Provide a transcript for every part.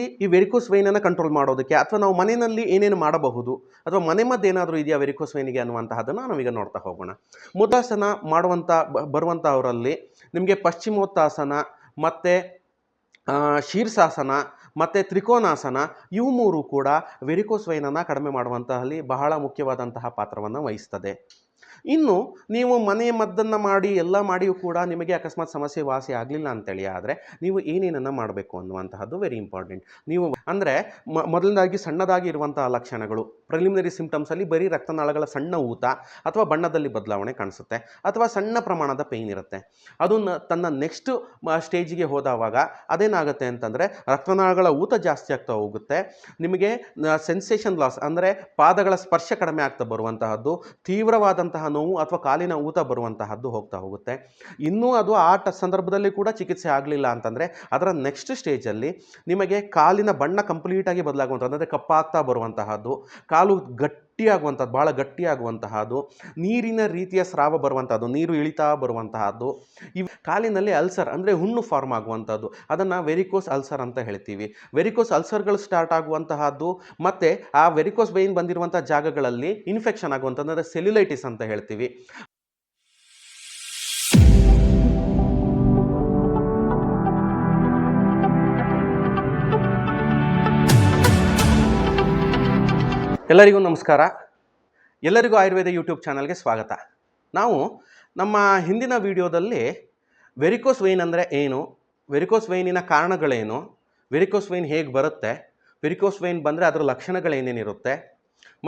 ಈ varicose ವೈನನ್ನು control ಮಾಡೋದಕ್ಕೆ ಅಥವಾ ನಾವು ಮನೆಯಲ್ಲಿ ಏನೇನು ಮಾಡಬಹುದು ಅಥವಾ ಮನೆ ಮದ್ದು ಏನಾದರೂ ಇದೆಯಾ ವೆರಿಕೋಸ್ ವೈನಿಗೆ ಅನ್ನುವಂತಹದ್ದನ್ನು ನಾವೀಗ ನೋಡ್ತಾ ಹೋಗೋಣ. ಮುದಾಸನ ಮಾಡುವಂಥ ಬರುವಂಥವರಲ್ಲಿ ನಿಮಗೆ ಪಶ್ಚಿಮೋತ್ತಾಸನ, ಮತ್ತು ಶೀರ್ಷಾಸನ, ಮತ್ತು ತ್ರಿಕೋನಾಸನ, ಇವು ಮೂರು ಕೂಡ ವೆರಿಕೋಸ್ ವೈನನ್ನು ಕಡಿಮೆ ಮಾಡುವಂತಹಲ್ಲಿ ಬಹಳ ಮುಖ್ಯವಾದಂತಹ ಪಾತ್ರವನ್ನು ವಹಿಸ್ತದೆ. ಇನ್ನು ನೀವು ಮನೆ ಮದ್ದನ್ನು ಮಾಡಿ, ಎಲ್ಲ ಮಾಡಿಯೂ ಕೂಡ ನಿಮಗೆ ಅಕಸ್ಮಾತ್ ಸಮಸ್ಯೆ ವಾಸಿ ಆಗಲಿಲ್ಲ ಅಂತೇಳಿ. ಆದರೆ ನೀವು ಏನೇನನ್ನು ಮಾಡಬೇಕು ಅನ್ನುವಂತಹದ್ದು ವೆರಿ ಇಂಪಾರ್ಟೆಂಟ್ ನೀವು ಅಂದರೆ ಮೊದಲನೇದಾಗಿ ಸಣ್ಣದಾಗಿ ಇರುವಂತಹ ಲಕ್ಷಣಗಳು. ಪ್ರಿಲಿಮಿನರಿ ಸಿಂಪ್ಟಮ್ಸಲ್ಲಿ ಬರೀ ರಕ್ತನಾಳಗಳ ಸಣ್ಣ ಊತ ಅಥವಾ ಬಣ್ಣದಲ್ಲಿ ಬದಲಾವಣೆ ಕಾಣಿಸುತ್ತೆ ಅಥವಾ ಸಣ್ಣ ಪ್ರಮಾಣದ ಪೇಯ್ನ್ ಇರುತ್ತೆ. ಅದು ತನ್ನ ನೆಕ್ಸ್ಟ್ ಸ್ಟೇಜಿಗೆ ಹೋದವಾಗ ಅದೇನಾಗುತ್ತೆ ಅಂತಂದರೆ ರಕ್ತನಾಳಗಳ ಊತ ಜಾಸ್ತಿ ಆಗ್ತಾ ಹೋಗುತ್ತೆ. ನಿಮಗೆ ಸೆನ್ಸೇಷನ್ ಲಾಸ್ ಅಂದರೆ ಪಾದಗಳ ಸ್ಪರ್ಶ ಕಡಿಮೆ ಆಗ್ತಾ ಬರುವಂತಹದ್ದು, ತೀವ್ರವಾದಂತಹ ನೋವು ಅಥವಾ ಕಾಲಿನ ಊತ ಬರುವಂತಹದ್ದು ಹೋಗ್ತಾ ಹೋಗುತ್ತೆ. ಇನ್ನೂ ಅದು ಆ ಸಂದರ್ಭದಲ್ಲಿ ಕೂಡ ಚಿಕಿತ್ಸೆ ಆಗಲಿಲ್ಲ ಅಂತಂದರೆ ಅದರ ನೆಕ್ಸ್ಟ್ ಸ್ಟೇಜಲ್ಲಿ ನಿಮಗೆ ಕಾಲಿನ ಬಣ್ಣ ಕಂಪ್ಲೀಟಾಗಿ ಬದಲಾಗುವಂಥದ್ದು ಅಂದರೆ ಕಪ್ಪಾಗ್ತಾ ಬರುವಂತಹದ್ದು. ಕಾಲು ಗಟ್ಟಿಯಾಗುವಂಥದ್ದು, ಭಾಳ ಗಟ್ಟಿಯಾಗುವಂತಹದ್ದು, ನೀರಿನ ರೀತಿಯ ಸ್ರಾವ ಬರುವಂಥದ್ದು ನೀರು ಇಳಿತಾ ಬರುವಂತಹದ್ದು, ಇವು ಕಾಲಿನಲ್ಲಿ ಅಲ್ಸರ್ ಅಂದರೆ ಹುಣ್ಣು ಫಾರ್ಮ್ ಆಗುವಂಥದ್ದು ಅದನ್ನು ವೆರಿಕೋಸ್ ಅಲ್ಸರ್ ಅಂತ ಹೇಳ್ತೀವಿ. ವೆರಿಕೋಸ್ ಅಲ್ಸರ್ಗಳು ಸ್ಟಾರ್ಟ್ ಆಗುವಂತಹದ್ದು, ಮತ್ತು ಆ ವೆರಿಕೋಸ್ ಬೈನ್ ಬಂದಿರುವಂಥ ಜಾಗಗಳಲ್ಲಿ ಇನ್ಫೆಕ್ಷನ್ ಆಗುವಂಥದ್ದು ಅಂದರೆ ಸೆಲ್ಯುಲೈಟಿಸ್ ಅಂತ ಹೇಳ್ತೀವಿ. ಎಲ್ಲರಿಗೂ ನಮಸ್ಕಾರ. ಎಲ್ಲರಿಗೂ ಆಯುರ್ವೇದ ಯೂಟ್ಯೂಬ್ ಚಾನಲ್ಗೆ ಸ್ವಾಗತ. ನಾವು ನಮ್ಮ ಹಿಂದಿನ ವಿಡಿಯೋದಲ್ಲಿ ವೆರಿಕೋಸ್ ವೈನ್ ಅಂದರೆ ಏನು, ವೆರಿಕೋಸ್ ವೈನಿನ ಕಾರಣಗಳೇನು, ವೆರಿಕೋಸ್ ವೈನ್ ಹೇಗೆ ಬರುತ್ತೆ, ವೆರಿಕೋಸ್ ವೈನ್ ಬಂದರೆ ಅದರ ಲಕ್ಷಣಗಳೇನೇನಿರುತ್ತೆ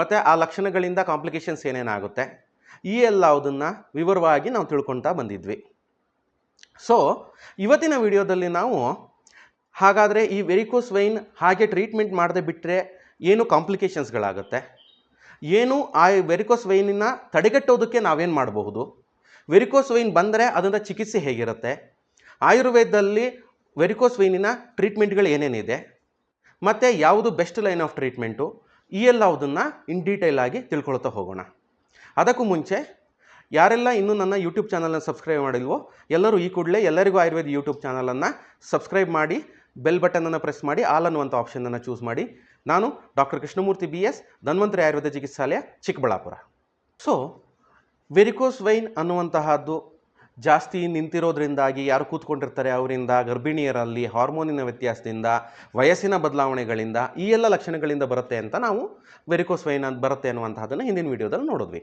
ಮತ್ತು ಆ ಲಕ್ಷಣಗಳಿಂದ ಕಾಂಪ್ಲಿಕೇಶನ್ಸ್ ಏನೇನಾಗುತ್ತೆ ಈ ಎಲ್ಲವುದನ್ನು ವಿವರವಾಗಿ ನಾವು ತಿಳ್ಕೊತಾ ಬಂದಿದ್ವಿ. ಸೊ ಇವತ್ತಿನ ವಿಡಿಯೋದಲ್ಲಿ ನಾವು ಹಾಗಾದರೆ ಈ ವೆರಿಕೋಸ್ ವೈನ್ ಹಾಗೆ ಟ್ರೀಟ್ಮೆಂಟ್ ಮಾಡದೆ ಬಿಟ್ಟರೆ ಏನು ಕಾಂಪ್ಲಿಕೇಶನ್ಸ್ಗಳಾಗುತ್ತೆ ಏನು ಆ ವೆರಿಕೋಸ್ ವೈನಿನ ತಡೆಗಟ್ಟೋದಕ್ಕೆ ನಾವೇನು ಮಾಡಬಹುದು? ವೆರಿಕೋಸ್ ವೈನ್ ಬಂದರೆ ಅದರ ಚಿಕಿತ್ಸೆ ಹೇಗಿರುತ್ತೆ? ಆಯುರ್ವೇದದಲ್ಲಿ ವೆರಿಕೋಸ್ ವೈನಿನ ಟ್ರೀಟ್ಮೆಂಟ್ಗಳು ಏನೇನಿದೆ? ಮತ್ತು ಯಾವುದು ಬೆಸ್ಟ್ ಲೈನ್ ಆಫ್ ಟ್ರೀಟ್ಮೆಂಟು ಈ ಎಲ್ಲವುದನ್ನು ಇನ್ ಡೀಟೇಲ್ ಆಗಿ ತಿಳ್ಕೊಳ್ತಾ ಹೋಗೋಣ. ಅದಕ್ಕೂ ಮುಂಚೆ, ಯಾರೆಲ್ಲ ಇನ್ನೂ ನನ್ನ ಯೂಟ್ಯೂಬ್ ಚಾನಲನ್ನು ಸಬ್ಸ್ಕ್ರೈಬ್ ಮಾಡಿಲ್ವೋ, ಎಲ್ಲರೂ ಈ ಕೂಡಲೇ ಎಲ್ಲರಿಗೂ ಆಯುರ್ವೇದ ಯೂಟ್ಯೂಬ್ ಚಾನಲನ್ನು ಸಬ್ಸ್ಕ್ರೈಬ್ ಮಾಡಿ ಬೆಲ್ ಬಟನನ್ನು ಪ್ರೆಸ್ ಮಾಡಿ ಆಲ್ ಅನ್ನುವಂಥ ಆಪ್ಷನನ್ನು ಚೂಸ್ ಮಾಡಿ. ನಾನು doctor Krishnamurthy B S, Dhanvantari Ayurveda ಚಿಕಿತ್ಸಾಲಯ, Chikkaballapur. So varicose vein ಅನ್ನುವಂತಹದ್ದು ಜಾಸ್ತಿ ನಿಂತಿರೋದ್ರಿಂದಾಗಿ ಯಾರು ಕೂತ್ಕೊಂಡಿರ್ತಾರೆ ಅವರಿಂದ, ಗರ್ಭಿಣಿಯರಲ್ಲಿ ಹಾರ್ಮೋನಿನ ವ್ಯತ್ಯಾಸದಿಂದ, ವಯಸ್ಸಿನ ಬದಲಾವಣೆಗಳಿಂದ ಈ ಎಲ್ಲ ಲಕ್ಷಣಗಳಿಂದ ಬರುತ್ತೆ ಅಂತ ನಾವು ವೆರಿಕೋಸ್ ವೈನ್ ಅಂತ ಬರುತ್ತೆ ಅನ್ನುವಂಥದ್ದನ್ನು ಹಿಂದಿನ ವೀಡಿಯೋದಲ್ಲಿ ನೋಡಿದ್ವಿ.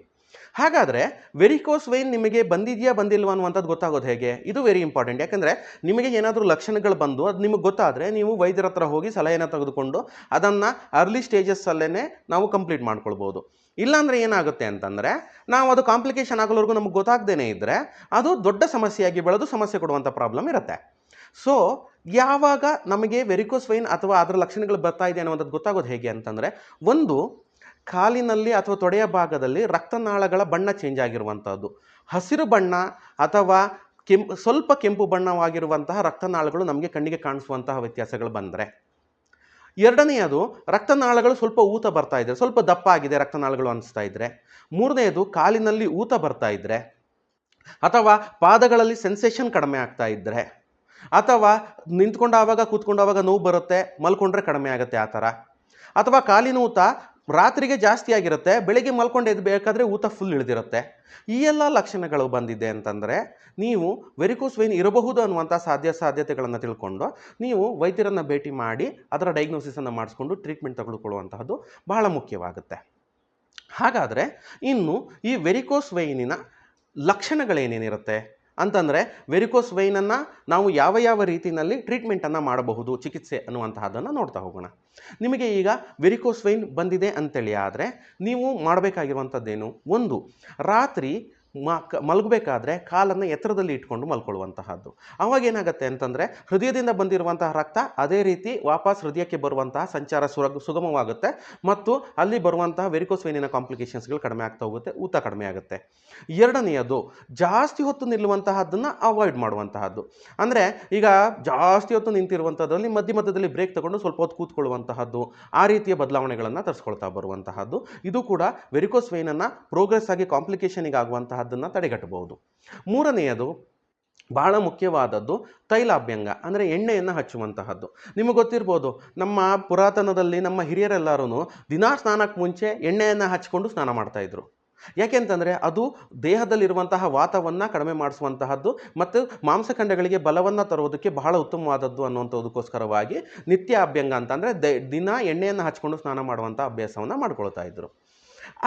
ಹಾಗಾದರೆ ವೆರಿಕೋಸ್ ವೈನ್ ನಿಮಗೆ ಬಂದಿದೆಯಾ ಬಂದಿಲ್ವಾ ಅನ್ನುವಂಥದ್ದು ಗೊತ್ತಾಗೋದು ಹೇಗೆ? ಇದು ವೆರಿ ಇಂಪಾರ್ಟೆಂಟ್ ಯಾಕಂದರೆ ನಿಮಗೆ ಏನಾದರೂ ಲಕ್ಷಣಗಳು ಬಂದು ಅದು ನಿಮಗೆ ಗೊತ್ತಾದರೆ ನೀವು ವೈದ್ಯರ ಹತ್ರ ಹೋಗಿ ಸಲಹೆನ ತೆಗೆದುಕೊಂಡು ಅದನ್ನು ಅರ್ಲಿ ಸ್ಟೇಜಸ್ಸಲ್ಲೇ ನಾವು ಕಂಪ್ಲೀಟ್ ಮಾಡ್ಕೊಳ್ಬೋದು. ಇಲ್ಲಾಂದರೆ ಏನಾಗುತ್ತೆ ಅಂತಂದರೆ ನಾವು ಅದು ಕಾಂಪ್ಲಿಕೇಶನ್ ಆಗೋವರೆಗೂ ನಮಗೆ ಗೊತ್ತಾಗ್ದೇ ಇದ್ದರೆ ಅದು ದೊಡ್ಡ ಸಮಸ್ಯೆಯಾಗಿ ಬೆಳೆದು ಸಮಸ್ಯೆ ಕೊಡುವಂಥ ಪ್ರಾಬ್ಲಮ್ ಇರುತ್ತೆ. ಸೊ ಯಾವಾಗ ನಮಗೆ ವೆರಿಕೋಸ್ ವೈನ್ ಅಥವಾ ಅದರ ಲಕ್ಷಣಗಳು ಬರ್ತಾ ಇದೆ ಅನ್ನೋದು ಗೊತ್ತಾಗೋದು ಹೇಗೆ ಅಂತಂದರೆ ಒಂದು ಕಾಲಿನಲ್ಲಿ ಅಥವಾ ತೊಡೆಯ ಭಾಗದಲ್ಲಿ ರಕ್ತನಾಳಗಳ ಬಣ್ಣ ಚೇಂಜ್ ಆಗಿರುವಂಥದ್ದು ಹಸಿರು ಬಣ್ಣ ಅಥವಾ ಕೆಂಪು ಸ್ವಲ್ಪ ಕೆಂಪು ಬಣ್ಣವಾಗಿರುವಂತಹ ರಕ್ತನಾಳಗಳು ನಮಗೆ ಕಣ್ಣಿಗೆ ಕಾಣಿಸುವಂತಹ ವ್ಯತ್ಯಾಸಗಳು ಬಂದರೆ. ಎರಡನೆಯದು, ರಕ್ತನಾಳಗಳು ಸ್ವಲ್ಪ ಊತ ಬರ್ತಾ ಇದ್ದರೆ ಸ್ವಲ್ಪ ದಪ್ಪ ಆಗಿದೆ ರಕ್ತನಾಳಗಳು ಅನಿಸ್ತಾ ಇದ್ದರೆ ಮೂರನೆಯದು, ಕಾಲಿನಲ್ಲಿ ಊತ ಬರ್ತಾ ಇದ್ದರೆ ಅಥವಾ ಪಾದಗಳಲ್ಲಿ ಸೆನ್ಸೇಷನ್ ಕಡಿಮೆ ಆಗ್ತಾ ಇದ್ದರೆ ಅಥವಾ ನಿಂತ್ಕೊಂಡಾವಾಗ, ಕೂತ್ಕೊಂಡಾವಾಗ ನೋವು ಬರುತ್ತೆ, ಮಲ್ಕೊಂಡ್ರೆ ಕಡಿಮೆ ಆಗುತ್ತೆ ಆ ಥರ. ಅಥವಾ ಕಾಲಿನ ಊತ ರಾತ್ರಿಗೆ ಜಾಸ್ತಿ ಆಗಿರುತ್ತೆ, ಬೆಳಿಗ್ಗೆ ಮಲ್ಕೊಂಡು ಎದ್ದು ಬೇಕಾದರೆ ಊತ ಫುಲ್ ಇಳಿದಿರುತ್ತೆ. ಈ ಎಲ್ಲ ಲಕ್ಷಣಗಳು ಬಂದಿದೆ ಅಂತಂದರೆ, ನೀವು ವೆರಿಕೋಸ್ ವೈನ್ ಇರಬಹುದು ಅನ್ನುವಂಥ ಸಾಧ್ಯ ಸಾಧ್ಯತೆಗಳನ್ನು ತಿಳ್ಕೊಂಡು, ನೀವು ವೈದ್ಯರನ್ನು ಭೇಟಿ ಮಾಡಿ, ಅದರ ಡಯಾಗ್ನೋಸಿಸನ್ನು ಮಾಡಿಸ್ಕೊಂಡು ಟ್ರೀಟ್ಮೆಂಟ್ ತೆಗೆದುಕೊಳ್ಳುವಂತಹದ್ದು ಬಹಳ ಮುಖ್ಯವಾಗುತ್ತೆ. ಹಾಗಾದರೆ, ಇನ್ನು ಈ ವೆರಿಕೋಸ್ ವೈನಿನ ಲಕ್ಷಣಗಳೇನೇನಿರುತ್ತೆ? ಅಂತಂದರೆ ವೆರಿಕೋಸ್ ವೈನನ್ನು ನಾವು ಯಾವ ಯಾವ ರೀತಿಯಲ್ಲಿ ಟ್ರೀಟ್ಮೆಂಟನ್ನು ಮಾಡಬಹುದು ಚಿಕಿತ್ಸೆ ಅನ್ನುವಂತಹದ್ದನ್ನು ನೋಡ್ತಾ ಹೋಗೋಣ. ನಿಮಗೆ ಈಗ ವೆರಿಕೋಸ್ ವೈನ್ ಬಂದಿದೆ ಅಂತೇಳಿ ಆದರೆ ನೀವು ಮಾಡಬೇಕಾಗಿರುವಂಥದ್ದೇನು ಒಂದು, ರಾತ್ರಿ ಮಲಗಬೇಕಾದ್ರೆ ಕಾಲನ್ನು ಎತ್ತರದಲ್ಲಿ ಇಟ್ಕೊಂಡು ಮಲ್ಕೊಳ್ಳುವಂತಹದ್ದು. ಅವಾಗ ಏನಾಗುತ್ತೆ ಅಂತಂದರೆ ಹೃದಯದಿಂದ ಬಂದಿರುವಂತಹ ರಕ್ತ ಅದೇ ರೀತಿ ವಾಪಸ್ ಹೃದಯಕ್ಕೆ ಬರುವಂತಹ ಸಂಚಾರ ಸುರಗ ಸುಗಮವಾಗುತ್ತೆ ಮತ್ತು ಅಲ್ಲಿ ಬರುವಂತಹ ವೆರಿಕೋಸ್ ವೇನಿನ ಕಾಂಪ್ಲಿಕೇಶನ್ಸ್ಗಳು ಕಡಿಮೆ ಆಗ್ತಾ ಹೋಗುತ್ತೆ, ಊತ ಕಡಿಮೆ ಆಗುತ್ತೆ. ಎರಡನೆಯದು ಜಾಸ್ತಿ ಹೊತ್ತು ನಿಲ್ಲುವಂತಹದ್ದನ್ನು ಅವಾಯ್ಡ್ ಮಾಡುವಂತಹದ್ದು. ಅಂದರೆ ಈಗ ಜಾಸ್ತಿ ಹೊತ್ತು ನಿಂತಿರುವಂಥದ್ರಲ್ಲಿ ಮಧ್ಯ ಮಧ್ಯದಲ್ಲಿ ಬ್ರೇಕ್ ತಗೊಂಡು ಸ್ವಲ್ಪ ಹೊತ್ತು ಕೂತ್ಕೊಳ್ಳುವಂತಹದ್ದು, ಆ ರೀತಿಯ ಬದಲಾವಣೆಗಳನ್ನು ತರಿಸ್ಕೊಳ್ತಾ ಬರುವಂತಹದ್ದು. ಇದು ಕೂಡ ವೆರಿಕೋಸ್ ವೈನನ್ನು ಪ್ರೋಗ್ರೆಸ್ ಆಗಿ ಕಾಂಪ್ಲಿಕೇಶನಿಗೆ ಆಗುವಂತಹದ್ದನ್ನು ತಡೆಗಟ್ಟಬಹುದು. ಮೂರನೆಯದು ಬಹಳ ಮುಖ್ಯವಾದದ್ದು ತೈಲಾಭ್ಯಂಗ, ಅಂದರೆ ಎಣ್ಣೆಯನ್ನು ಹಚ್ಚುವಂತಹದ್ದು. ನಿಮಗೆ ಗೊತ್ತಿರ್ಬೋದು, ನಮ್ಮ ಪುರಾತನದಲ್ಲಿ ನಮ್ಮ ಹಿರಿಯರೆಲ್ಲರೂ ದಿನಾ ಸ್ನಾನಕ್ಕೆ ಮುಂಚೆ ಎಣ್ಣೆಯನ್ನು ಹಚ್ಕೊಂಡು ಸ್ನಾನ ಮಾಡ್ತಾಯಿದ್ರು ಯಾಕೆಂತಂದರೆ ಅದು ದೇಹದಲ್ಲಿರುವಂತಹ ವಾತವನ್ನು ಕಡಿಮೆ ಮಾಡಿಸುವಂತಹದ್ದು ಮತ್ತು ಮಾಂಸಖಂಡಗಳಿಗೆ ಬಲವನ್ನು ತರುವುದಕ್ಕೆ ಬಹಳ ಉತ್ತಮವಾದದ್ದು ಅನ್ನುವಂಥದ್ದಕ್ಕೋಸ್ಕರವಾಗಿ ನಿತ್ಯ ಅಭ್ಯಂಗ ಅಂತಂದರೆ ದಿನ ಎಣ್ಣೆಯನ್ನು ಹಚ್ಕೊಂಡು ಸ್ನಾನ ಮಾಡುವಂಥ ಅಭ್ಯಾಸವನ್ನು ಮಾಡ್ಕೊಳ್ತಾ ಇದ್ರು.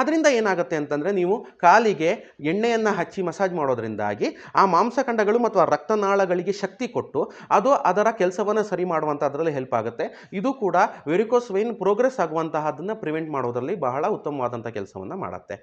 ಅದರಿಂದ ಏನಾಗುತ್ತೆ ಅಂತಂದರೆ ನೀವು ಕಾಲಿಗೆ ಎಣ್ಣೆಯನ್ನು ಹಚ್ಚಿ ಮಸಾಜ್ ಮಾಡೋದ್ರಿಂದಾಗಿ ಆ ಮಾಂಸಖಂಡಗಳು ಮತ್ತು ಆ ರಕ್ತನಾಳಗಳಿಗೆ ಶಕ್ತಿ ಕೊಟ್ಟು ಅದು ಅದರ ಕೆಲಸವನ್ನು ಸರಿ ಮಾಡುವಂಥದ್ರಲ್ಲಿ ಹೆಲ್ಪ್ ಆಗುತ್ತೆ. ಇದು ಕೂಡ ವೆರಿಕೋಸ್ ವೈನ್ ಪ್ರೋಗ್ರೆಸ್ ಆಗುವಂತಹದನ್ನು ಪ್ರಿವೆಂಟ್ ಮಾಡೋದರಲ್ಲಿ ಬಹಳ ಉತ್ತಮವಾದಂಥ ಕೆಲಸವನ್ನು ಮಾಡುತ್ತೆ.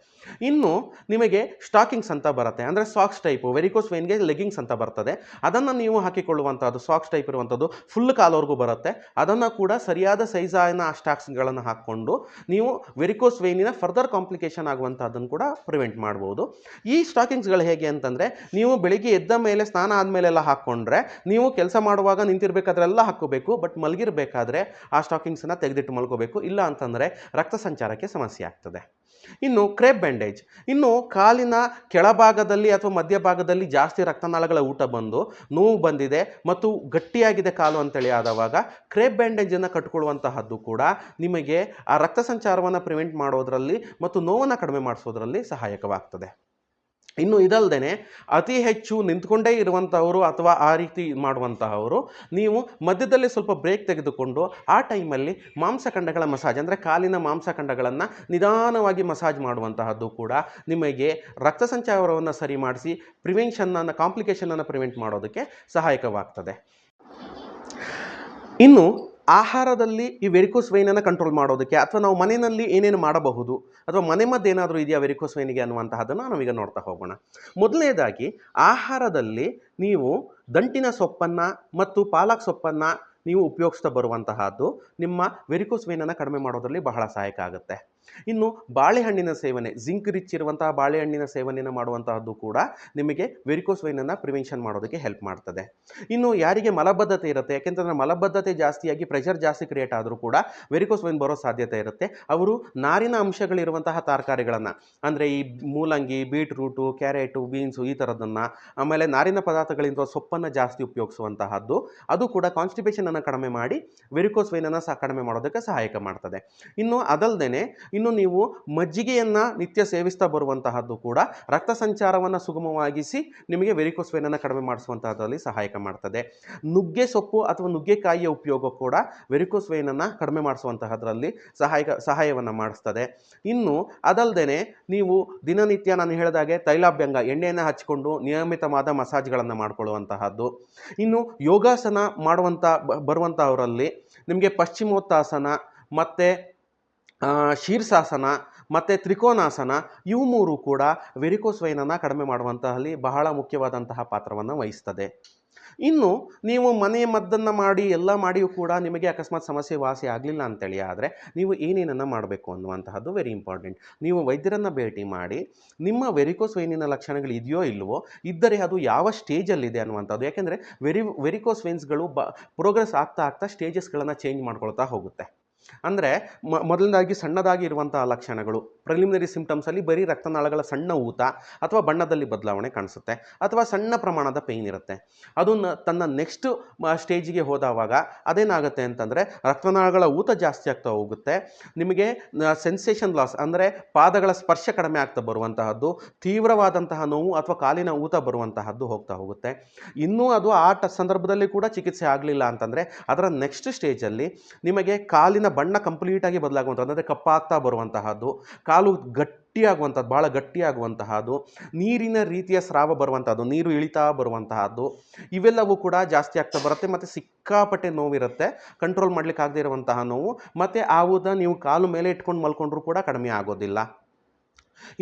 ಇನ್ನು ನಿಮಗೆ ಸ್ಟಾಕಿಂಗ್ಸ್ ಅಂತ ಬರುತ್ತೆ. ಅಂದರೆ ಸಾಕ್ಸ್ ಟೈಪು ವೆರಿಕೋಸ್ ವೈನ್ಗೆ ಲೆಗಿಂಗ್ಸ್ ಅಂತ ಬರ್ತದೆ. ಅದನ್ನು ನೀವು ಹಾಕಿಕೊಳ್ಳುವಂಥದ್ದು ಸಾಕ್ಸ್ ಟೈಪ್ ಇರುವಂಥದ್ದು ಫುಲ್ ಕಾಲವರೆಗೂ ಬರುತ್ತೆ. ಅದನ್ನು ಕೂಡ ಸರಿಯಾದ ಸೈಜಾನ ಸ್ಟಾಕ್ಸ್ಗಳನ್ನು ಹಾಕ್ಕೊಂಡು ನೀವು ವೆರಿಕೋಸ್ ವೈನಿನ ಫರ್ದರ್ ಕಾಂಪ್ಲಿಕೇಶನ್ ಆಗುವಂಥದ್ದನ್ನು ಕೂಡ ಪ್ರಿವೆಂಟ್ ಮಾಡ್ಬೋದು. ಈ ಸ್ಟಾಕಿಂಗ್ಸ್ಗಳು ಹೇಗೆ ಅಂತಂದರೆ, ನೀವು ಬೆಳಿಗ್ಗೆ ಎದ್ದ ಮೇಲೆ ಸ್ನಾನ ಆದಮೇಲೆಲ್ಲ ಹಾಕ್ಕೊಂಡ್ರೆ, ನೀವು ಕೆಲಸ ಮಾಡುವಾಗ ನಿಂತಿರ್ಬೇಕಾದ್ರೆಲ್ಲ ಹಾಕ್ಕೋಬೇಕು ಬಟ್ ಮಲಗಿರಬೇಕಾದ್ರೆ ಆ ಸ್ಟಾಕಿಂಗ್ಸನ್ನು ತೆಗೆದಿಟ್ಟು ಮಲ್ಕೋಬೇಕು. ಇಲ್ಲ ಅಂತಂದರೆ ರಕ್ತ ಸಂಚಾರಕ್ಕೆ ಸಮಸ್ಯೆ ಆಗ್ತದೆ. ಇನ್ನು ಕ್ರೇಪ್ ಬ್ಯಾಂಡೇಜ್. ಇನ್ನು ಕಾಲಿನ ಕೆಳಭಾಗದಲ್ಲಿ ಅಥವಾ ಮಧ್ಯಭಾಗದಲ್ಲಿ ಜಾಸ್ತಿ ರಕ್ತನಾಳಗಳ ಊಟ ಬಂದು ನೋವು ಬಂದಿದೆ ಮತ್ತು ಗಟ್ಟಿಯಾಗಿದೆ ಕಾಲು ಅಂತೇಳಿ ಆದವಾಗ ಕ್ರೇಪ್ ಬ್ಯಾಂಡೇಜನ್ನು ಕಟ್ಕೊಳ್ಳುವಂತಹದ್ದು ಕೂಡ ನಿಮಗೆ ಆ ರಕ್ತ ಸಂಚಾರವನ್ನು ಪ್ರಿವೆಂಟ್ ಮಾಡೋದರಲ್ಲಿ ಮತ್ತು ನೋವನ್ನು ಕಡಿಮೆ ಮಾಡಿಸೋದ್ರಲ್ಲಿ ಸಹಾಯಕವಾಗ್ತದೆ. ಇನ್ನು ಇದಲ್ಲದೆ ಅತಿ ಹೆಚ್ಚು ನಿಂತ್ಕೊಂಡೇ ಇರುವಂಥವರು ಅಥವಾ ಆ ರೀತಿ ಮಾಡುವಂತಹವರು, ನೀವು ಮಧ್ಯದಲ್ಲಿ ಸ್ವಲ್ಪ ಬ್ರೇಕ್ ತೆಗೆದುಕೊಂಡು ಆ ಟೈಮಲ್ಲಿ ಮಾಂಸಖಂಡಗಳ ಮಸಾಜ್ ಅಂದರೆ ಕಾಲಿನ ಮಾಂಸಖಂಡಗಳನ್ನು ನಿಧಾನವಾಗಿ ಮಸಾಜ್ ಮಾಡುವಂತಹದ್ದು ಕೂಡ ನಿಮಗೆ ರಕ್ತ ಸಂಚಾರವನ್ನು ಸರಿ ಮಾಡಿಸಿ ಪ್ರಿವೆನ್ಷನ್ನನ್ನು ಕಾಂಪ್ಲಿಕೇಷನನ್ನು ಪ್ರಿವೆಂಟ್ ಮಾಡೋದಕ್ಕೆ ಸಹಾಯಕವಾಗ್ತದೆ. ಇನ್ನು ಆಹಾರದಲ್ಲಿ ಈ ವೆರಿಕೋಸ್ ವೈನನ್ನು ಕಂಟ್ರೋಲ್ ಮಾಡೋದಕ್ಕೆ ಅಥವಾ ನಾವು ಮನೆಯಲ್ಲಿ ಏನೇನು ಮಾಡಬಹುದು ಅಥವಾ ಮನೆ ಮದ್ದು ಏನಾದರೂ ಇದೆಯಾ ವೆರಿಕೋಸ್ ವೈನಿಗೆ ಅನ್ನುವಂತಹದನ್ನು ನಾವೀಗ ನೋಡ್ತಾ ಹೋಗೋಣ. ಮೊದಲನೇದಾಗಿ ಆಹಾರದಲ್ಲಿ ನೀವು ದಂಟಿನ ಸೊಪ್ಪನ್ನು ಮತ್ತು ಪಾಲಕ್ ಸೊಪ್ಪನ್ನು ನೀವು ಉಪಯೋಗಿಸ್ತಾ ಬರುವಂತಹದ್ದು ನಿಮ್ಮ ವೆರಿಕೋಸ್ ವೈನನ್ನು ಕಡಿಮೆ ಮಾಡೋದರಲ್ಲಿ ಬಹಳ ಸಹಾಯಕ ಆಗುತ್ತೆ. ಇನ್ನು ಬಾಳೆಹಣ್ಣಿನ ಸೇವನೆ ಜಿಂಕ್ ರಿಚ್ ಇರುವಂತಹ ಬಾಳೆಹಣ್ಣಿನ ಸೇವನೆಯನ್ನು ಮಾಡುವಂತಹದ್ದು ಕೂಡ ನಿಮಗೆ ವೆರಿಕೋಸ್ ವೈನನ್ನು ಪ್ರಿವೆನ್ಷನ್ ಮಾಡೋದಕ್ಕೆ ಹೆಲ್ಪ್ ಮಾಡ್ತದೆ. ಇನ್ನು ಯಾರಿಗೆ ಮಲಬದ್ಧತೆ ಇರುತ್ತೆ ಯಾಕೆಂದ್ರೆ ಮಲಬದ್ಧತೆ ಜಾಸ್ತಿಯಾಗಿ ಪ್ರೆಷರ್ ಜಾಸ್ತಿ ಕ್ರಿಯೇಟ್ ಆದರೂ ಕೂಡ ವೆರಿಕೋಸ್ ವೈನ್ ಬರೋ ಸಾಧ್ಯತೆ ಇರುತ್ತೆ. ಅವರು ನಾರಿನ ಅಂಶಗಳಿರುವಂತಹ ತರಕಾರಿಗಳನ್ನು, ಅಂದರೆ ಈ ಮೂಲಂಗಿ ಬೀಟ್ರೂಟು ಕ್ಯಾರೆಟು ಬೀನ್ಸು ಈ ಥರದನ್ನು ಆಮೇಲೆ ನಾರಿನ ಪದಾರ್ಥಗಳಿಂದ ಸೊಪ್ಪನ್ನು ಜಾಸ್ತಿ ಉಪಯೋಗಿಸುವಂತಹದ್ದು, ಅದು ಕೂಡ ಕಾನ್ಸ್ಟಿಪೇಷನನ್ನು ಕಡಿಮೆ ಮಾಡಿ ವೆರಿಕೋಸ್ ವೈನನ್ನು ಸಹ ಕಡಿಮೆ ಮಾಡೋದಕ್ಕೆ ಸಹಾಯಕ ಮಾಡ್ತದೆ. ಇನ್ನು ಅದಲ್ಲದೆ ಇನ್ನು ನೀವು ಮಜ್ಜಿಗೆಯನ್ನು ನಿತ್ಯ ಸೇವಿಸ್ತಾ ಬರುವಂತಹದ್ದು ಕೂಡ ರಕ್ತ ಸಂಚಾರವನ್ನು ಸುಗಮವಾಗಿಸಿ ನಿಮಗೆ ವೆರಿಕೋಸ್ ವೇನನ್ನು ಕಡಿಮೆ ಮಾಡಿಸುವಂತಹದ್ರಲ್ಲಿ ಸಹಾಯಕ ಮಾಡ್ತದೆ. ನುಗ್ಗೆ ಸೊಪ್ಪು ಅಥವಾ ನುಗ್ಗೆಕಾಯಿಯ ಉಪಯೋಗ ಕೂಡ ವೆರಿಕೋಸ್ ವೇನನ್ನು ಕಡಿಮೆ ಮಾಡಿಸುವಂತಹದ್ರಲ್ಲಿ ಸಹಾಯಕ, ಸಹಾಯವನ್ನು ಮಾಡಿಸ್ತದೆ. ಇನ್ನು ಅದಲ್ಲದೆ ನೀವು ದಿನನಿತ್ಯ ನಾನು ಹೇಳಿದಾಗೆ ತೈಲಾಭ್ಯಂಗ ಎಣ್ಣೆಯನ್ನು ಹಚ್ಚಿಕೊಂಡು ನಿಯಮಿತವಾದ ಮಸಾಜ್ಗಳನ್ನು ಮಾಡಿಕೊಳ್ಳುವಂತಹದ್ದು. ಇನ್ನು ಯೋಗಾಸನ ಮಾಡುವಂಥ ಬರುವಂಥವರಲ್ಲಿ ನಿಮಗೆ ಪಶ್ಚಿಮೋತ್ತಾಸನ ಮತ್ತು ಶೀರ್ಷಾಸನ ಮತ್ತು ತ್ರಿಕೋನಾಸನ ಇವು ಮೂರು ಕೂಡ ವೆರಿಕೋಸ್ ವೈನನ್ನು ಕಡಿಮೆ ಮಾಡುವಂತಹಲ್ಲಿ ಬಹಳ ಮುಖ್ಯವಾದಂತಹ ಪಾತ್ರವನ್ನು ವಹಿಸ್ತದೆ. ಇನ್ನು ನೀವು ಮನೆ ಮದ್ದನ್ನು ಮಾಡಿ ಎಲ್ಲ ಮಾಡಿಯೂ ಕೂಡ ನಿಮಗೆ ಅಕಸ್ಮಾತ್ ಸಮಸ್ಯೆ ವಾಸಿ ಆಗಲಿಲ್ಲ ಅಂತೇಳಿ ಆದರೆ ನೀವು ಏನೇನನ್ನು ಮಾಡಬೇಕು ಅನ್ನುವಂತಹದ್ದು ವೆರಿ ಇಂಪಾರ್ಟೆಂಟ್ ನೀವು ವೈದ್ಯರನ್ನು ಭೇಟಿ ಮಾಡಿ ನಿಮ್ಮ ವೆರಿಕೋಸ್ ವೈನಿನ ಲಕ್ಷಣಗಳು ಇದೆಯೋ ಇಲ್ವೋ ಇದ್ದರೆ ಅದು ಯಾವ ಸ್ಟೇಜಲ್ಲಿದೆ ಅನ್ನುವಂಥದ್ದು ಯಾಕೆಂದರೆ ವೆರಿ ವೆರಿಕೋಸ್ ವೈನ್ಸ್ಗಳು ಬ, ಪ್ರೋಗ್ರೆಸ್ ಆಗ್ತಾ ಆಗ್ತಾ ಸ್ಟೇಜಸ್ಗಳನ್ನು ಚೇಂಜ್ ಮಾಡ್ಕೊಳ್ತಾ ಹೋಗುತ್ತೆ. ಅಂದರೆ ಮ, ಮೊದಲನೇದಾಗಿ ಸಣ್ಣದಾಗಿ ಇರುವಂತಹ ಲಕ್ಷಣಗಳು. ಪ್ರಿಲಿಮಿನರಿ ಸಿಂಪ್ಟಮ್ಸಲ್ಲಿ ಬರೀ ರಕ್ತನಾಳಗಳ ಸಣ್ಣ ಊತ ಅಥವಾ ಬಣ್ಣದಲ್ಲಿ ಬದಲಾವಣೆ ಕಾಣಿಸುತ್ತೆ ಅಥವಾ ಸಣ್ಣ ಪ್ರಮಾಣದ ಪೇಯ್ನ್ ಇರುತ್ತೆ. ಅದು ತನ್ನ ನೆಕ್ಸ್ಟ್ ಸ್ಟೇಜಿಗೆ ಹೋದವಾಗ ಅದೇನಾಗುತ್ತೆ ಅಂತಂದರೆ ರಕ್ತನಾಳಗಳ ಊತ ಜಾಸ್ತಿ ಆಗ್ತಾ ಹೋಗುತ್ತೆ. ನಿಮಗೆ ಸೆನ್ಸೇಷನ್ ಲಾಸ್ ಅಂದರೆ ಪಾದಗಳ ಸ್ಪರ್ಶ ಕಡಿಮೆ ಆಗ್ತಾ ಬರುವಂತಹದ್ದು, ತೀವ್ರವಾದಂತಹ ನೋವು ಅಥವಾ ಕಾಲಿನ ಊತ ಬರುವಂತಹದ್ದು ಹೋಗ್ತಾ ಹೋಗುತ್ತೆ. ಇನ್ನೂ ಅದು ಆ ಸಂದರ್ಭದಲ್ಲಿ ಕೂಡ ಚಿಕಿತ್ಸೆ ಆಗಲಿಲ್ಲ ಅಂತಂದರೆ ಅದರ ನೆಕ್ಸ್ಟ್ ಸ್ಟೇಜಲ್ಲಿ ನಿಮಗೆ ಕಾಲಿನ ಬಣ್ಣ ಕಂಪ್ಲೀಟಾಗಿ ಬದಲಾಗುವಂಥದ್ದು, ಅಂದರೆ ಕಪ್ಪಾಗ್ತಾ ಬರುವಂತಹದ್ದು, ಕಾಲು ಗಟ್ಟಿಯಾಗುವಂಥದ್ದು ಭಾಳ ಗಟ್ಟಿಯಾಗುವಂತಹದ್ದು, ನೀರಿನ ರೀತಿಯ ಸ್ರಾವ ಬರುವಂಥದ್ದು ನೀರು ಇಳಿತಾ ಬರುವಂತಹದ್ದು, ಇವೆಲ್ಲವೂ ಕೂಡ ಜಾಸ್ತಿ ಆಗ್ತಾ ಬರುತ್ತೆ. ಮತ್ತು ಸಿಕ್ಕಾಪಟ್ಟೆ ನೋವಿರುತ್ತೆ. ಕಂಟ್ರೋಲ್ ಮಾಡ್ಲಿಕ್ಕೆ ಆಗದೇ ಇರುವಂತಹ ನೋವು. ಮತ್ತು ಆವುದ ನೀವು ಕಾಲು ಮೇಲೆ ಇಟ್ಕೊಂಡು ಮಲ್ಕೊಂಡ್ರೂ ಕೂಡ ಕಡಿಮೆ ಆಗೋದಿಲ್ಲ.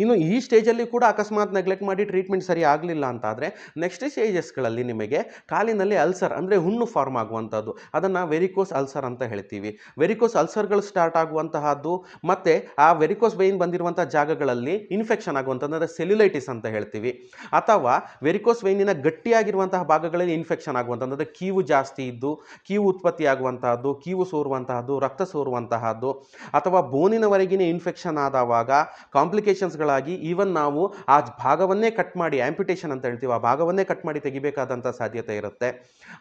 ಇನ್ನು ಈ ಸ್ಟೇಜಲ್ಲಿ ಕೂಡ ಅಕಸ್ಮಾತ್ ನೆಗ್ಲೆಕ್ಟ್ ಮಾಡಿ ಟ್ರೀಟ್ಮೆಂಟ್ ಸರಿ ಆಗಲಿಲ್ಲ ಅಂತಾದರೆ ನೆಕ್ಸ್ಟ್ ಸ್ಟೇಜಸ್ಗಳಲ್ಲಿ ನಿಮಗೆ ಕಾಲಿನಲ್ಲಿ ಅಲ್ಸರ್ ಅಂದರೆ ಹುಣ್ಣು ಫಾರ್ಮ್ ಆಗುವಂಥದ್ದು. ಅದನ್ನು ವೆರಿಕೋಸ್ ಅಲ್ಸರ್ ಅಂತ ಹೇಳ್ತೀವಿ. ವೆರಿಕೋಸ್ ಅಲ್ಸರ್ಗಳು ಸ್ಟಾರ್ಟ್ ಆಗುವಂತಹದ್ದು ಮತ್ತು ಆ ವೆರಿಕೋಸ್ ವೈನ್ ಬಂದಿರುವಂಥ ಜಾಗಗಳಲ್ಲಿ ಇನ್ಫೆಕ್ಷನ್ ಆಗುವಂಥದ್ದು ಅಂದರೆ ಸೆಲ್ಯುಲೈಟಿಸ್ ಅಂತ ಹೇಳ್ತೀವಿ. ಅಥವಾ ವೆರಿಕೋಸ್ ವೈನಿನ ಗಟ್ಟಿಯಾಗಿರುವಂತಹ ಭಾಗಗಳಲ್ಲಿ ಇನ್ಫೆಕ್ಷನ್ ಆಗುವಂಥದ್ದು ಕೀವು ಜಾಸ್ತಿ ಇದ್ದು, ಕೀವು ಉತ್ಪತ್ತಿ ಆಗುವಂತಹದ್ದು, ಕೀವು ಸೋರುವಂತಹದ್ದು, ರಕ್ತ ಸೋರುವಂತಹದ್ದು. ಅಥವಾ ಬೋನಿನವರೆಗಿನ ಇನ್ಫೆಕ್ಷನ್ ಆದವಾಗ ಕಾಂಪ್ಲಿಕೇಶನ್ಸ್ ಕಾಂಪ್ಲಿಕೇಶನ್ಸ್ಗಳಾಗಿ ಈವನ್ ನಾವು ಆ ಭಾಗವನ್ನೇ ಕಟ್ ಮಾಡಿ ಆ್ಯಂಪಿಟೇಷನ್ ಅಂತ ಹೇಳ್ತೀವಿ, ಆ ಭಾಗವನ್ನೇ ಕಟ್ ಮಾಡಿ ತೆಗಿಬೇಕಾದಂಥ ಸಾಧ್ಯತೆ ಇರುತ್ತೆ.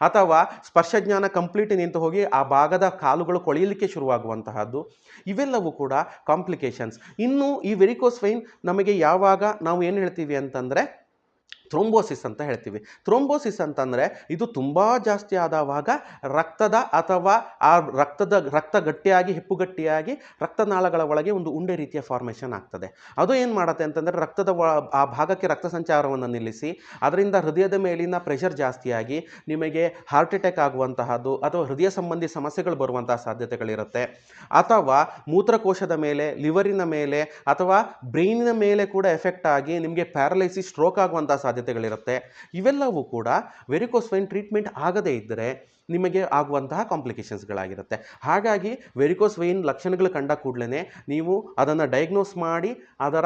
ಅಥವಾ ಸ್ಪರ್ಶಜ್ಞಾನ ಕಂಪ್ಲೀಟ್ ನಿಂತು ಹೋಗಿ ಆ ಭಾಗದ ಕಾಲುಗಳು ಕೊಳೆಯಲಿಕ್ಕೆ ಶುರುವಾಗುವಂತಹದ್ದು. ಇವೆಲ್ಲವೂ ಕೂಡ ಕಾಂಪ್ಲಿಕೇಶನ್ಸ್ ಇನ್ನು ಈ ವೆರಿಕೋಸ್ ವೈನ್ ನಮಗೆ ಯಾವಾಗ ನಾವು ಏನು ಹೇಳ್ತೀವಿ ಅಂತಂದರೆ ಥ್ರೋಂಬೋಸಿಸ್ ಅಂತ ಹೇಳ್ತೀವಿ. ಥ್ರೋಂಬೋಸಿಸ್ ಅಂತಂದರೆ ಇದು ತುಂಬ ಜಾಸ್ತಿ ಆದವಾಗ ರಕ್ತದ ಅಥವಾ ಆ ರಕ್ತದ ರಕ್ತ ಗಟ್ಟಿಯಾಗಿ ಹೆಪ್ಪುಗಟ್ಟಿಯಾಗಿ ರಕ್ತನಾಳಗಳ ಒಳಗೆ ಒಂದು ಉಂಡೆ ರೀತಿಯ ಫಾರ್ಮೇಷನ್ ಆಗ್ತದೆ. ಅದು ಏನು ಮಾಡುತ್ತೆ ಅಂತಂದರೆ ರಕ್ತದ ಆ ಭಾಗಕ್ಕೆ ರಕ್ತ ಸಂಚಾರವನ್ನು ನಿಲ್ಲಿಸಿ, ಅದರಿಂದ ಹೃದಯದ ಮೇಲಿನ ಪ್ರೆಷರ್ ಜಾಸ್ತಿಯಾಗಿ ನಿಮಗೆ ಹಾರ್ಟ್ ಅಟ್ಯಾಕ್ ಆಗುವಂತಹದ್ದು ಅಥವಾ ಹೃದಯ ಸಂಬಂಧಿ ಸಮಸ್ಯೆಗಳು ಬರುವಂತಹ ಸಾಧ್ಯತೆಗಳಿರುತ್ತೆ. ಅಥವಾ ಮೂತ್ರಕೋಶದ ಮೇಲೆ ಲಿವರಿನ ಮೇಲೆ ಅಥವಾ ಬ್ರೈನಿನ ಮೇಲೆ ಕೂಡ ಎಫೆಕ್ಟ್ ಆಗಿ ನಿಮಗೆ ಪ್ಯಾರಲೈಸಿಸ್ ಸ್ಟ್ರೋಕ್ ಆಗುವಂತಹ ಸಾಧ್ಯತೆಗಳಿರುತ್ತೆ. ಇವೆಲ್ಲವೂ ಕೂಡ ವೆರಿಕೋಸ್ ವೈನ್ ಟ್ರೀಟ್ಮೆಂಟ್ ಆಗದೇ ಇದ್ದರೆ ನಿಮಗೆ ಆಗುವಂತಹ ಕಾಂಪ್ಲಿಕೇಶನ್ಸ್ಗಳಾಗಿರುತ್ತೆ ಹಾಗಾಗಿ ವೆರಿಕೋಸ್ ವೈನ್ ಲಕ್ಷಣಗಳು ಕಂಡ ಕೂಡಲೇ ನೀವು ಅದನ್ನು ಡಯಾಗ್ನೋಸ್ ಮಾಡಿ ಅದರ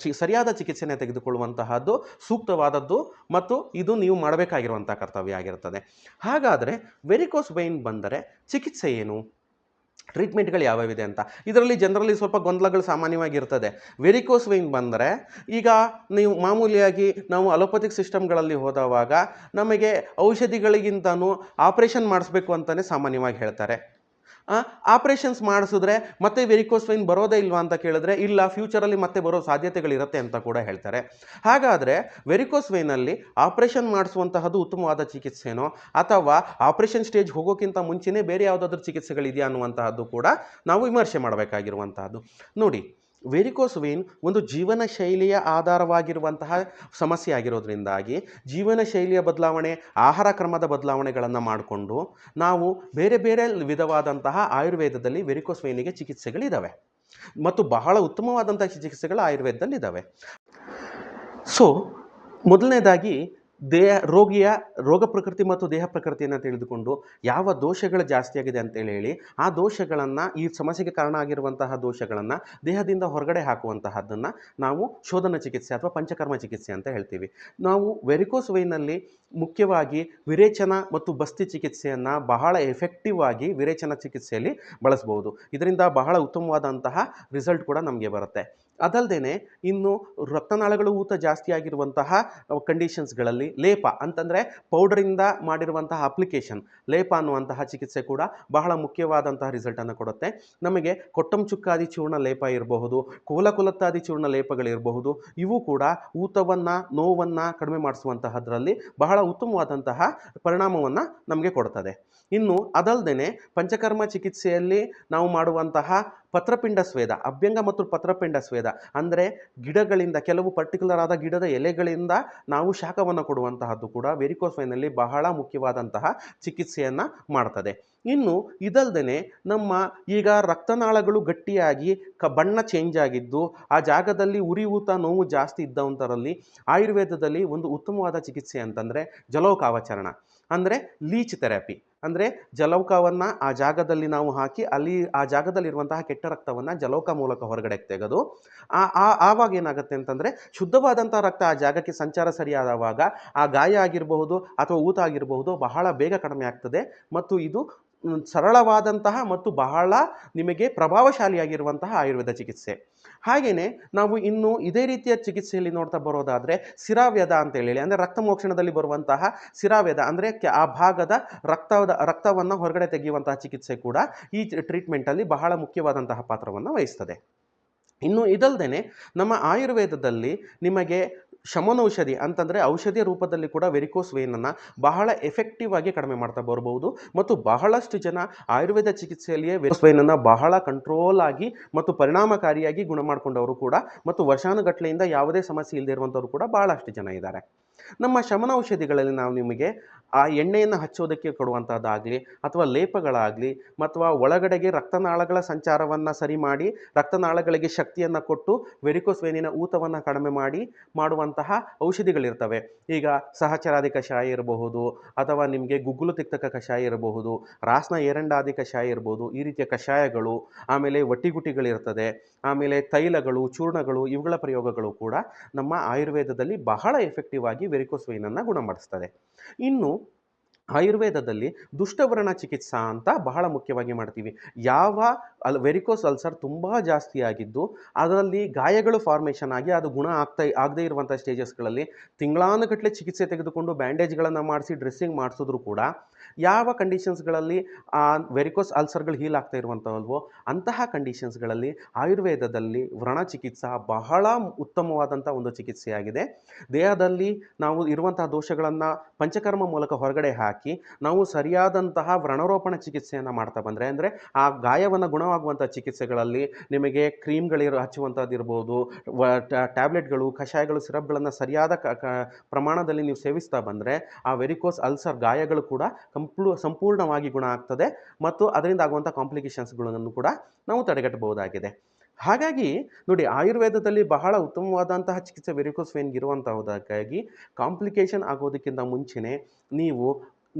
ಚಿ, ಸರಿಯಾದ ಚಿಕಿತ್ಸೆಯನ್ನು ತೆಗೆದುಕೊಳ್ಳುವಂತಹದ್ದು ಸೂಕ್ತವಾದದ್ದು ಮತ್ತು ಇದು ನೀವು ಮಾಡಬೇಕಾಗಿರುವಂಥ ಕರ್ತವ್ಯ ಆಗಿರುತ್ತದೆ. ಹಾಗಾದರೆ ವೆರಿಕೋಸ್ ವೈನ್ ಬಂದರೆ ಚಿಕಿತ್ಸೆ ಏನು? ಟ್ರೀಟ್ಮೆಂಟ್ಗಳು ಯಾವ್ಯಾವಿದೆ ಅಂತ. ಇದರಲ್ಲಿ ಜನರಲ್ಲಿ ಸ್ವಲ್ಪ ಗೊಂದಲಗಳು ಸಾಮಾನ್ಯವಾಗಿ ಇರ್ತದೆ ವೆರಿಕೋಸ್ ವೈನ್ ಬಂದರೆ ಈಗ ನೀವು ಮಾಮೂಲಿಯಾಗಿ ನಾವು ಅಲೋಪತಿಕ್ ಸಿಸ್ಟಮ್ಗಳಲ್ಲಿ ಹೋದವಾಗ ನಮಗೆ ಔಷಧಿಗಳಿಗಿಂತನೂ ಆಪ್ರೇಷನ್ ಮಾಡಿಸ್ಬೇಕು ಅಂತಲೇ ಸಾಮಾನ್ಯವಾಗಿ ಹೇಳ್ತಾರೆ. ಆಪ್ರೇಷನ್ಸ್ ಮಾಡಿಸಿದ್ರೆ ಮತ್ತೆ ವೆರಿಕೋಸ್ ವೈನ್ ಬರೋದೇ ಇಲ್ವಾ ಅಂತ ಕೇಳಿದ್ರೆ, ಇಲ್ಲ, ಫ್ಯೂಚರಲ್ಲಿ ಮತ್ತೆ ಬರೋ ಸಾಧ್ಯತೆಗಳಿರುತ್ತೆ ಅಂತ ಕೂಡ ಹೇಳ್ತಾರೆ. ಹಾಗಾದರೆ ವೆರಿಕೋಸ್ ವೈನಲ್ಲಿ ಆಪ್ರೇಷನ್ ಮಾಡಿಸುವಂತಹದ್ದು ಉತ್ತಮವಾದ ಚಿಕಿತ್ಸೆನೋ, ಅಥವಾ ಆಪ್ರೇಷನ್ ಸ್ಟೇಜ್ ಹೋಗೋಕ್ಕಿಂತ ಮುಂಚೆನೇ ಬೇರೆ ಯಾವುದಾದ್ರೂ ಚಿಕಿತ್ಸೆಗಳಿದೆಯಾ ಅನ್ನುವಂತಹದ್ದು ಕೂಡ ನಾವು ವಿಮರ್ಶೆ ಮಾಡಬೇಕಾಗಿರುವಂತಹದ್ದು. ನೋಡಿ ವೆರಿಕೋಸ್ ವೇನ್ ಒಂದು ಜೀವನ ಶೈಲಿಯ ಆಧಾರವಾಗಿರುವಂತಹ ಸಮಸ್ಯೆ ಆಗಿರೋದ್ರಿಂದಾಗಿ ಜೀವನ ಶೈಲಿಯ ಬದಲಾವಣೆ, ಆಹಾರ ಕ್ರಮದ ಬದಲಾವಣೆಗಳನ್ನು ಮಾಡಿಕೊಂಡು ನಾವು ಬೇರೆ ಬೇರೆ ವಿಧವಾದಂತಹ ಆಯುರ್ವೇದದಲ್ಲಿ ವೆರಿಕೋಸ್ ವೇನಿಗೆ ಚಿಕಿತ್ಸೆಗಳಿದ್ದಾವೆ ಮತ್ತು ಬಹಳ ಉತ್ತಮವಾದಂಥ ಚಿಕಿತ್ಸೆಗಳು ಆಯುರ್ವೇದದಲ್ಲಿದ್ದಾವೆ ಸೊ ಮೊದಲನೇದಾಗಿ ದೇಹ, ರೋಗಿಯ ರೋಗ ಪ್ರಕೃತಿ ಮತ್ತು ದೇಹ ಪ್ರಕೃತಿಯನ್ನು ತಿಳಿದುಕೊಂಡು ಯಾವ ದೋಷಗಳು ಜಾಸ್ತಿ ಆಗಿದೆ ಅಂತೇಳಿ ಹೇಳಿ, ಆ ದೋಷಗಳನ್ನು, ಈ ಸಮಸ್ಯೆಗೆ ಕಾರಣ ಆಗಿರುವಂತಹ ದೋಷಗಳನ್ನು ದೇಹದಿಂದ ಹೊರಗಡೆ ಹಾಕುವಂತಹದ್ದನ್ನು ನಾವು ಶೋಧನ ಚಿಕಿತ್ಸೆ ಅಥವಾ ಪಂಚಕರ್ಮ ಚಿಕಿತ್ಸೆ ಅಂತ ಹೇಳ್ತೀವಿ. ನಾವು ವೆರಿಕೋಸ್ ವೈನಲ್ಲಿ ಮುಖ್ಯವಾಗಿ ವಿರೇಚನ ಮತ್ತು ಬಸ್ತಿ ಚಿಕಿತ್ಸೆಯನ್ನು ಬಹಳ ಎಫೆಕ್ಟಿವ್ ಆಗಿ ವಿರೇಚನ ಚಿಕಿತ್ಸೆಯಲ್ಲಿ ಬಳಸ್ಬೋದು. ಇದರಿಂದ ಬಹಳ ಉತ್ತಮವಾದಂತಹ ರಿಸಲ್ಟ್ ಕೂಡ ನಮಗೆ ಬರುತ್ತೆ. ಅದಲ್ಲದೆ ಇನ್ನು ರಕ್ತನಾಳಗಳು ಊತ ಜಾಸ್ತಿ ಆಗಿರುವಂತಹ ಕಂಡೀಷನ್ಸ್ಗಳಲ್ಲಿ ಲೇಪ ಅಂತಂದರೆ ಪೌಡರಿಂದ ಮಾಡಿರುವಂತಹ ಅಪ್ಲಿಕೇಶನ್ ಲೇಪ ಅನ್ನುವಂತಹ ಚಿಕಿತ್ಸೆ ಕೂಡ ಬಹಳ ಮುಖ್ಯವಾದಂತಹ ರಿಸಲ್ಟನ್ನು ಕೊಡುತ್ತೆ. ನಮಗೆ ಕೊಟ್ಟಂಚುಕ್ಕಾದಿ ಚೂರ್ಣ ಲೇಪ ಇರಬಹುದು, ಕೋಲಕುಲತ್ತಾದಿ ಚೂರ್ಣ ಲೇಪಗಳಿರಬಹುದು, ಇವು ಕೂಡ ಊತವನ್ನು, ನೋವನ್ನು ಕಡಿಮೆ ಮಾಡಿಸುವಂತಹದ್ರಲ್ಲಿ ಬಹಳ ಉತ್ತಮವಾದಂತಹ ಪರಿಣಾಮವನ್ನು ನಮಗೆ ಕೊಡುತ್ತದೆ ಇನ್ನು ಅದಲ್ಲದೆ ಪಂಚಕರ್ಮ ಚಿಕಿತ್ಸೆಯಲ್ಲಿ ನಾವು ಮಾಡುವಂತಹ ಪತ್ರಪಿಂಡ ಸ್ವೇದ, ಅಭ್ಯಂಗ ಮತ್ತು ಪತ್ರಪಿಂಡ ಸ್ವೇದ. ಅಂದರೆ ಗಿಡಗಳಿಂದ, ಕೆಲವು ಪರ್ಟಿಕ್ಯುಲರ್ ಆದ ಗಿಡದ ಎಲೆಗಳಿಂದ ನಾವು ಶಾಖವನ್ನು ಕೊಡುವಂತಹದ್ದು ಕೂಡ ವೆರಿಕೋಸ್ ವೈನಲ್ಲಿ ಬಹಳ ಮುಖ್ಯವಾದಂತಹ ಚಿಕಿತ್ಸೆಯನ್ನು ಮಾಡ್ತದೆ. ಇನ್ನು ಇದಲ್ದೇ ನಮ್ಮ ಈಗ ರಕ್ತನಾಳಗಳು ಗಟ್ಟಿಯಾಗಿ ಕ, ಬಣ್ಣ ಚೇಂಜ್ ಆಗಿದ್ದು, ಆ ಜಾಗದಲ್ಲಿ ಉರಿಯೂತ ನೋವು ಜಾಸ್ತಿ ಇದ್ದವಂಥರಲ್ಲಿ ಆಯುರ್ವೇದದಲ್ಲಿ ಒಂದು ಉತ್ತಮವಾದ ಚಿಕಿತ್ಸೆ ಅಂತಂದರೆ ಜಲೋಕಾವಚರಣ. ಅಂದರೆ ಲೀಚ್ ಥೆರಪಿ ಅಂದರೆ ಜಲೌಕವನ್ನು ಆ ಜಾಗದಲ್ಲಿ ನಾವು ಹಾಕಿ ಅಲ್ಲಿ ಆ ಜಾಗದಲ್ಲಿರುವಂತಹ ಕೆಟ್ಟ ರಕ್ತವನ್ನು ಜಲೌಕ ಮೂಲಕ ಹೊರಗಡೆ ತೆಗೆದು, ಆ ಆವಾಗ ಏನಾಗುತ್ತೆ ಅಂತಂದರೆ ಶುದ್ಧವಾದಂಥ ರಕ್ತ ಆ ಜಾಗಕ್ಕೆ ಸಂಚಾರ ಸರಿಯಾದವಾಗ ಆ ಗಾಯ ಆಗಿರಬಹುದು ಅಥವಾ ಊತ ಆಗಿರಬಹುದು ಬಹಳ ಬೇಗ ಕಡಿಮೆ ಆಗ್ತದೆ. ಮತ್ತು ಇದು ಸರಳವಾದಂತಹ ಮತ್ತು ಬಹಳ ನಿಮಗೆ ಪ್ರಭಾವಶಾಲಿಯಾಗಿರುವಂತಹ ಆಯುರ್ವೇದ ಚಿಕಿತ್ಸೆ. ಹಾಗೆಯೇ ನಾವು ಇನ್ನು ಇದೇ ರೀತಿಯ ಚಿಕಿತ್ಸೆಯಲ್ಲಿ ನೋಡ್ತಾ ಬರೋದಾದರೆ ಸಿರಾವ್ಯದ ಅಂತ ಹೇಳಿ, ಅಂದರೆ ರಕ್ತ ಮೋಕ್ಷಣದಲ್ಲಿ ಬರುವಂತಹ ಸಿರಾವ್ಯದ ಅಂದರೆ ಆ ಭಾಗದ ರಕ್ತದ, ರಕ್ತವನ್ನು ಹೊರಗಡೆ ತೆಗೆಯುವಂತಹ ಚಿಕಿತ್ಸೆ ಕೂಡ ಈ ಟ್ರೀಟ್ಮೆಂಟಲ್ಲಿ ಬಹಳ ಮುಖ್ಯವಾದಂತಹ ಪಾತ್ರವನ್ನು ವಹಿಸ್ತದೆ. ಇನ್ನು ಇದಲ್ದೇ ನಮ್ಮ ಆಯುರ್ವೇದದಲ್ಲಿ ನಿಮಗೆ ಶಮನೌಷಧಿ ಅಂತಂದರೆ ಔಷಧಿಯ ರೂಪದಲ್ಲಿ ಕೂಡ ವೆರಿಕೋಸ್ ವೇನನ್ನು ಬಹಳ ಎಫೆಕ್ಟಿವ್ ಆಗಿ ಕಡಿಮೆ ಮಾಡ್ತಾ ಬರಬಹುದು ಮತ್ತು ಬಹಳಷ್ಟು ಜನ ಆಯುರ್ವೇದ ಚಿಕಿತ್ಸೆಯಲ್ಲಿಯೇ ವೆರಿಕೋಸ್ ವೇನನ್ನು ಬಹಳ ಕಂಟ್ರೋಲ್ ಆಗಿ ಮತ್ತು ಪರಿಣಾಮಕಾರಿಯಾಗಿ ಗುಣ ಮಾಡಿಕೊಂಡವರು ಕೂಡ ಮತ್ತು ವರ್ಷಾನುಗಟ್ಟಲೆಯಿಂದ ಯಾವುದೇ ಸಮಸ್ಯೆ ಇಲ್ಲದೆ ಇರುವಂಥವ್ರು ಕೂಡ ಬಹಳಷ್ಟು ಜನ ಇದ್ದಾರೆ. ನಮ್ಮ ಶಮನ ಔಷಧಿಗಳಲ್ಲಿ ನಾವು ನಿಮಗೆ ಆ ಎಣ್ಣೆಯನ್ನು ಹಚ್ಚೋದಕ್ಕೆ ಕೊಡುವಂಥದ್ದಾಗಲಿ ಅಥವಾ ಲೇಪಗಳಾಗಲಿ ಅಥವಾ ಒಳಗಡೆಗೆ ರಕ್ತನಾಳಗಳ ಸಂಚಾರವನ್ನು ಸರಿ ಮಾಡಿ ರಕ್ತನಾಳಗಳಿಗೆ ಶಕ್ತಿಯನ್ನು ಕೊಟ್ಟು ವೆರಿಕೋಸ್ ವೇನಿನ ಊತವನ್ನು ಕಡಿಮೆ ಮಾಡಿ ಮಾಡುವಂತಹ ಔಷಧಿಗಳಿರ್ತವೆ. ಈಗ ಸಹಚರಾದಿ ಕಷಾಯ ಇರಬಹುದು ಅಥವಾ ನಿಮಗೆ ಗುಗ್ಗುಲು ತಿಕ್ತಕ ಕಷಾಯ ಇರಬಹುದು, ರಾಸ್ನ ಏರಂಡಾದಿ ಕಷಾಯ ಇರ್ಬೋದು ಈ ರೀತಿಯ ಕಷಾಯಗಳು, ಆಮೇಲೆ ಒಟ್ಟಿಗುಟಿಗಳಿರ್ತದೆ, ಆಮೇಲೆ ತೈಲಗಳು, ಚೂರ್ಣಗಳು ಇವುಗಳ ಪ್ರಯೋಗಗಳು ಕೂಡ ನಮ್ಮ ಆಯುರ್ವೇದದಲ್ಲಿ ಬಹಳ ಎಫೆಕ್ಟಿವ್ ಆಗಿ ವೆರಿಕೋಸ್ ವೈನನ್ನು ಗುಣಪಡಿಸ್ತದೆ. ಇನ್ನು ಆಯುರ್ವೇದದಲ್ಲಿ ದುಷ್ಟವರ್ಣ ಚಿಕಿತ್ಸಾ ಅಂತ ಬಹಳ ಮುಖ್ಯವಾಗಿ ಮಾಡ್ತೀವಿ. ಯಾವ ಅಲ್ ವೆರಿಕೋಸ್ ಅಲ್ಸರ್ ತುಂಬ ಜಾಸ್ತಿ ಆಗಿದ್ದು, ಅದರಲ್ಲಿ ಗಾಯಗಳು ಫಾರ್ಮೇಷನ್ ಆಗಿ ಅದು ಗುಣ ಆಗ್ತಾ, ಆಗದೇ ಇರುವಂಥ ಸ್ಟೇಜಸ್ಗಳಲ್ಲಿ ತಿಂಗಳಾನುಗಟ್ಟಲೆ ಚಿಕಿತ್ಸೆ ತೆಗೆದುಕೊಂಡು ಬ್ಯಾಂಡೇಜ್ಗಳನ್ನು ಮಾಡಿಸಿ ಡ್ರೆಸ್ಸಿಂಗ್ ಮಾಡಿಸಿದ್ರು ಕೂಡ ಯಾವ ಕಂಡೀಷನ್ಸ್ಗಳಲ್ಲಿ ಆ ವೆರಿಕೋಸ್ ಅಲ್ಸರ್ಗಳು ಹೀಲ್ ಆಗ್ತಾ ಇರುವಂಥವಲ್ವೋ ಅಂತಹ ಕಂಡೀಷನ್ಸ್ಗಳಲ್ಲಿ ಆಯುರ್ವೇದದಲ್ಲಿ ವ್ರಣ ಚಿಕಿತ್ಸಾ ಬಹಳ ಉತ್ತಮವಾದಂಥ ಒಂದು ಚಿಕಿತ್ಸೆಯಾಗಿದೆ. ದೇಹದಲ್ಲಿ ನಾವು ಇರುವಂತಹ ದೋಷಗಳನ್ನು ಪಂಚಕರ್ಮ ಮೂಲಕ ಹೊರಗಡೆ ಹಾಕಿ ನಾವು ಸರಿಯಾದಂತಹ ವ್ರಣರೋಪಣ ಚಿಕಿತ್ಸೆಯನ್ನು ಮಾಡ್ತಾ ಬಂದರೆ ಅಂದರೆ ಆ ಗಾಯವನ್ನು ಗುಣವಾಗುವಂಥ ಚಿಕಿತ್ಸೆಗಳಲ್ಲಿ ನಿಮಗೆ ಕ್ರೀಮ್ಗಳಿರೋ ಹಚ್ಚುವಂಥದ್ದು ಇರ್ಬೋದು ಟ್ಯಾಬ್ಲೆಟ್ಗಳು, ಕಷಾಯಗಳು, ಸಿರಪ್ಗಳನ್ನು ಸರಿಯಾದ ಪ್ರಮಾಣದಲ್ಲಿ ನೀವು ಸೇವಿಸ್ತಾ ಬಂದರೆ ಆ ವೆರಿಕೋಸ್, ಅಲ್ಸರ್ ಗಾಯಗಳು ಕೂಡ ಕಂಪ್ಲೂ, ಸಂಪೂರ್ಣವಾಗಿ ಗುಣ ಆಗ್ತದೆ ಮತ್ತು ಅದರಿಂದ ಆಗುವಂಥ ಕಾಂಪ್ಲಿಕೇಶನ್ಸ್ಗಳನ್ನು ಕೂಡ ನಾವು ತಡೆಗಟ್ಟಬಹುದಾಗಿದೆ. ಹಾಗಾಗಿ ನೋಡಿ ಆಯುರ್ವೇದದಲ್ಲಿ ಬಹಳ ಉತ್ತಮವಾದಂತಹ ಚಿಕಿತ್ಸೆ ವೆರಿಕೋಸ್ ವೇನ್ಗೆ ಇರುವಂತಹದಕ್ಕಾಗಿ ಕಾಂಪ್ಲಿಕೇಶನ್ ಆಗೋದಕ್ಕಿಂತ ಮುಂಚೆನೇ ನೀವು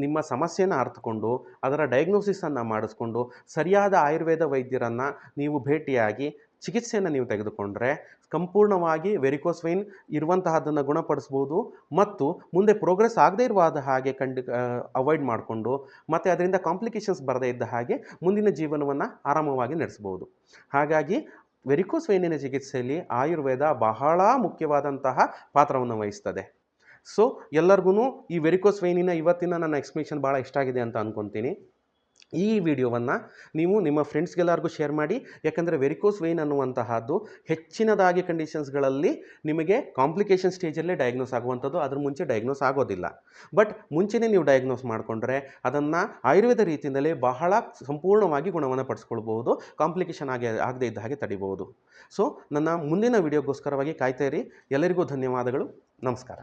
ನಿಮ್ಮ ಸಮಸ್ಯೆನ ಅರ್ಥಕೊಂಡು ಅದರ ಡಯಾಗ್ನೋಸಿಸನ್ನು ಮಾಡಿಸ್ಕೊಂಡು, ಸರಿಯಾದ ಆಯುರ್ವೇದ ವೈದ್ಯರನ್ನು ನೀವು ಭೇಟಿಯಾಗಿ ಚಿಕಿತ್ಸೆಯನ್ನು ನೀವು ತೆಗೆದುಕೊಂಡ್ರೆ ಸಂಪೂರ್ಣವಾಗಿ ವೆರಿಕೋಸ್ವೈನ್ ಇರುವಂತಹದನ್ನು ಇರುವಂತಹದ್ದನ್ನು ಗುಣಪಡಿಸ್ಬೋದು ಮತ್ತು ಮುಂದೆ ಪ್ರೋಗ್ರೆಸ್ ಆಗದೇ ಇರುವಾದ ಹಾಗೆ ಕಂಡು ಅವಾಯ್ಡ್ ಮಾಡಿಕೊಂಡು, ಮತ್ತು ಅದರಿಂದ ಕಾಂಪ್ಲಿಕೇಶನ್ಸ್ ಬರದೇ ಇದ್ದ ಹಾಗೆ ಮುಂದಿನ ಜೀವನವನ್ನು ಆರಾಮವಾಗಿ ನಡೆಸ್ಬೋದು. ಹಾಗಾಗಿ ವೆರಿಕೋಸ್ ವೈನಿನ ಚಿಕಿತ್ಸೆಯಲ್ಲಿ ಆಯುರ್ವೇದ ಬಹಳ ಮುಖ್ಯವಾದಂತಹ ಪಾತ್ರವನ್ನು ವಹಿಸ್ತದೆ. ಸೊ ಎಲ್ಲರಿಗೂ ಈ ವೆರಿಕೋಸ್ ವೈನಿನ ಇವತ್ತಿನ ನನ್ನ ಎಕ್ಸ್ಪ್ಲೇಷನ್ ಭಾಳ ಇಷ್ಟ ಆಗಿದೆ ಅಂತ ಅಂದ್ಕೊತೀನಿ ಈ ವಿಡಿಯೋವನ್ನು ನೀವು ನಿಮ್ಮ ಫ್ರೆಂಡ್ಸ್ಗೆಲ್ಲರಿಗೂ ಶೇರ್ ಮಾಡಿ, ಯಾಕಂದರೆ ವೆರಿಕೋಸ್ ವೈನ್ ಅನ್ನುವಂತಹದ್ದು ಹೆಚ್ಚಿನದಾಗಿ ಕಂಡೀಷನ್ಸ್ಗಳಲ್ಲಿ ನಿಮಗೆ ಕಾಂಪ್ಲಿಕೇಶನ್ ಸ್ಟೇಜಲ್ಲೇ ಡಯಾಗ್ನೋಸ್ ಆಗುವಂಥದ್ದು. ಅದ್ರ ಮುಂಚೆ ಡಯಾಗ್ನೋಸ್ ಆಗೋದಿಲ್ಲ. ಬಟ್ ಮುಂಚೆನೇ ನೀವು ಡಯಾಗ್ನೋಸ್ ಮಾಡಿಕೊಂಡ್ರೆ ಅದನ್ನು ಆಯುರ್ವೇದ ರೀತಿಯಿಂದಲೇ ಬಹಳ ಸಂಪೂರ್ಣವಾಗಿ ಗುಣವನ್ನು ಪಡಿಸ್ಕೊಳ್ಬಹುದು. ಕಾಂಪ್ಲಿಕೇಶನ್ ಆಗಿ, ಆಗದೇ ಇದ್ದ ಹಾಗೆ ತಡಿಬಹುದು. ಸೊ ನನ್ನ ಮುಂದಿನ ವಿಡಿಯೋಗೋಸ್ಕರವಾಗಿ ಕಾಯ್ತಾ ಇರಿ. ಎಲ್ಲರಿಗೂ ಧನ್ಯವಾದಗಳು. ನಮಸ್ಕಾರ.